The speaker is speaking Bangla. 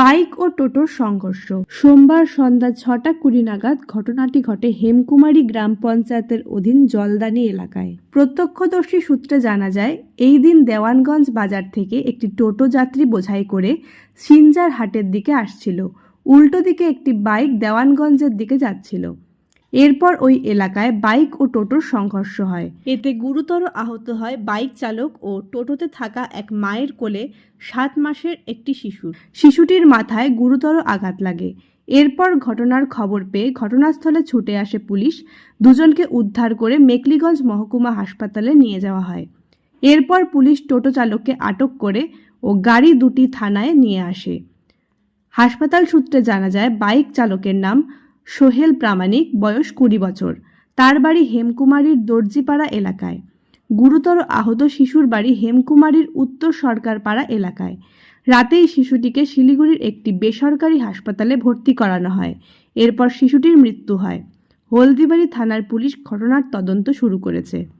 বাইক ও টোটোর সংঘর্ষ। সোমবার সন্ধ্যা ছটা কুড়ি নাগাদ ঘটনাটি ঘটে হেমকুমারী গ্রাম পঞ্চায়েতের অধীন জলদানি এলাকায়। প্রত্যক্ষদর্শী সূত্রে জানা যায়, এই দিন দেওয়ানগঞ্জ বাজার থেকে একটি টোটো যাত্রী বোঝাই করে সিনজার হাটের দিকে আসছিল। উল্টো দিকে একটি বাইক দেওয়ানগঞ্জের দিকে যাচ্ছিল। এরপর ওই এলাকায় বাইক ও টোটোর সংঘর্ষ হয়। এতে গুরুতর আহত হয় বাইক চালক ও টোটোতে থাকা এক মায়ের কোলে সাত মাসের একটি শিশুর শিশুটির মাথায় গুরুতর আঘাত লাগে। এরপর ঘটনার খবর পেয়ে ঘটনাস্থলে ছুটে আসে পুলিশ। দুজনকে উদ্ধার করে মেকলিগঞ্জ মহকুমা হাসপাতালে নিয়ে যাওয়া হয়। এরপর পুলিশ টোটো চালককে আটক করে ও গাড়ি দুটি থানায় নিয়ে আসে। হাসপাতাল সূত্রে জানা যায় বাইক চালকের নাম সোহেল প্রামাণিক, বয়স কুড়ি বছর। তার বাড়ি হেমকুমারীর দর্জিপাড়া এলাকায়। গুরুতর আহত শিশুর বাড়ি হেমকুমারীর উত্তর সরকারপাড়া এলাকায়। রাতেই শিশুটিকে শিলিগুড়ির একটি বেসরকারি হাসপাতালে ভর্তি করানো হয়। এরপর শিশুটির মৃত্যু হয়। হলদিবাড়ি থানার পুলিশ ঘটনার তদন্ত শুরু করেছে।